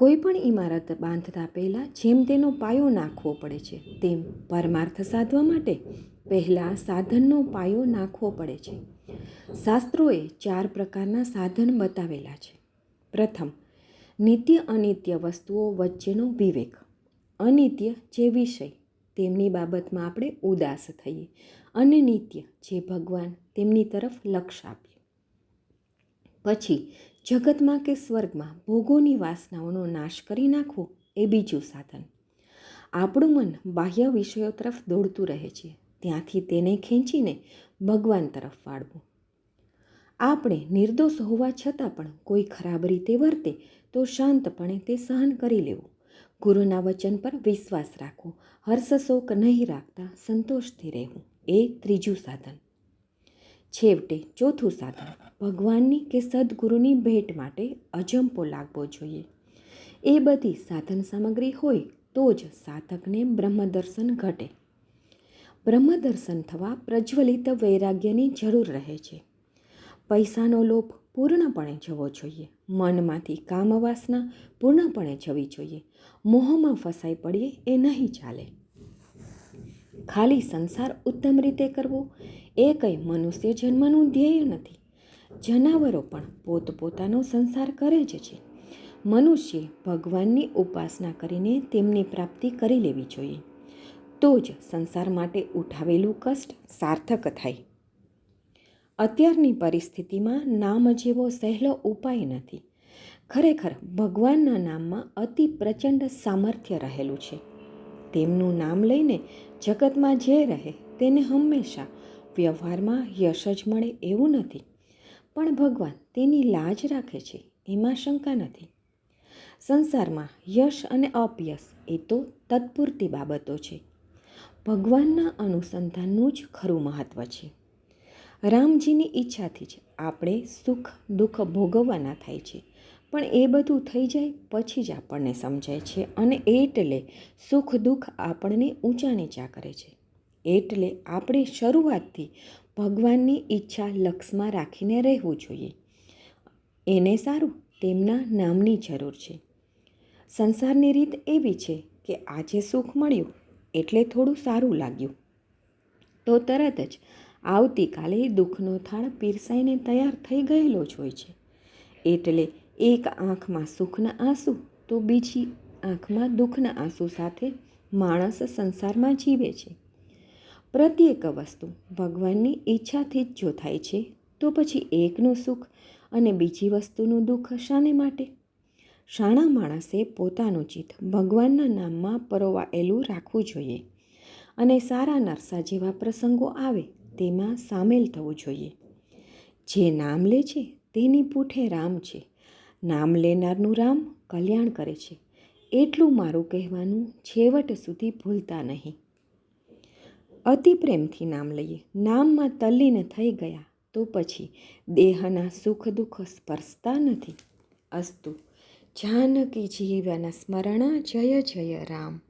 કોઈ પણ ઇમારત બાંધતા પહેલાં જેમ તેનો પાયો નાખવો પડે છે, તેમ પરમાર્થ સાધવા માટે પહેલાં સાધનનો પાયો નાખવો પડે છે. શાસ્ત્રોએ ચાર પ્રકારના સાધન બતાવેલા છે. પ્રથમ, નિત્ય અનિત્ય વસ્તુઓ વચ્ચેનો વિવેક. અનિત્ય જે વિષય, તેમની બાબતમાં આપણે ઉદાસ થઈએ અને નિત્ય જે ભગવાન તેમની તરફ લક્ષ આપીએ. પછી જગતમાં કે સ્વર્ગમાં ભોગોની વાસનાઓનો નાશ કરી નાખવો એ બીજું સાધન. આપણું મન બાહ્ય વિષયો તરફ દોડતું રહે છે. ત્યાંથી તેને ખેંચીને ભગવાન તરફ વાળવું. આપણે નિર્દોષ હોવા છતાં પણ કોઈ ખરાબ રીતે વર્તે તો શાંતપણે તે સહન કરી લેવું. ગુરુના વચન પર વિશ્વાસ રાખવો. હર્ષશોક નહીં રાખતા સંતોષથી રહેવું. એ ત્રીજું સાધન. છેવટે ચોથું સાધન, ભગવાનની કે સદગુરુની ભેટ માટે અજંપો લાગવો જોઈએ. એ બધી સાધન સામગ્રી હોય તો જ સાધકને બ્રહ્મદર્શન ઘટે. બ્રહ્મદર્શન થવા પ્રજ્વલિત વૈરાગ્યની જરૂર રહે છે. પૈસાનો લોભ પૂર્ણપણે જવો જોઈએ. મનમાંથી કામવાસના પૂર્ણપણે જવી જોઈએ. મોહમાં ફસાઈ પડીએ એ નહીં ચાલે. ખાલી સંસાર ઉત્તમ રીતે કરવો, એ કંઈ મનુષ્ય જન્મનું ધ્યેય નથી. જનાવરો પણ પોતપોતાનો સંસાર કરે જ છે. મનુષ્ય ભગવાનની ઉપાસના કરીને તેમની પ્રાપ્તિ કરી લેવી જોઈએ. તો જ સંસાર માટે ઉઠાવેલું કષ્ટ સાર્થક થાય. અત્યારની પરિસ્થિતિમાં નામ જેવો સહેલો ઉપાય નથી. ખરેખર ભગવાનના નામમાં અતિ પ્રચંડ સામર્થ્ય રહેલું છે. તેમનું નામ લઈને જગતમાં જે રહે તેને હંમેશા વ્યવહારમાં યશ જ મળે એવું નથી. પણ ભગવાન તેની લાજ રાખે છે, એમાં શંકા નથી. સંસારમાં યશ અને અપયશ એ તો તત્પૂરતી બાબતો છે. ભગવાનના અનુસંધાનનું જ ખરું મહત્ત્વ છે. રામજીની ઈચ્છાથી જ આપણે સુખ દુઃખ ભોગવવાના થાય છે. પણ એ બધું થઈ જાય પછી જ આપણને સમજાય છે અને એટલે સુખ દુઃખ આપણને ઊંચા નીચા કરે છે. એટલે આપણે શરૂઆતથી ભગવાનની ઈચ્છા લક્ષમાં રાખીને રહેવું જોઈએ. એને સારું, તેમના નામની જરૂર છે. સંસારની રીત એવી છે કે આજે સુખ મળ્યું એટલે થોડું સારું લાગ્યું. તો તરત જ આવતીકાલે દુઃખનો થાળ પીરસાઈને તૈયાર થઈ ગયેલો જ હોય છે. એટલે એક આંખમાં સુખના આંસુ, તો બીજી આંખમાં દુઃખના આંસુ સાથે માણસ સંસારમાં જીવે છે. પ્રત્યેક વસ્તુ ભગવાનની ઈચ્છાથી જ જો થાય છે, તો પછી એકનું સુખ અને બીજી વસ્તુનું દુઃખ શાને માટે? શાણા માણસે પોતાનું ચિત્ત ભગવાનના નામમાં પરોવાયેલું રાખવું જોઈએ અને સારા નરસા જેવા પ્રસંગો આવે તેમાં સામેલ થવું જોઈએ. જે નામ લે છે તેની પૂઠે રામ છે. નામ લેનારનું રામ કલ્યાણ કરે છે. એટલું મારું કહેવાનું છેવટ સુધી ભૂલતા નહીં. અતિ પ્રેમથી નામ લઈએ. નામમાં તલ્લીન થઈ ગયા તો પછી દેહના સુખ દુઃખ સ્પર્શતા નથી. અસ્તુ, જાનકી જીવન સ્મરણ જય જય રામ.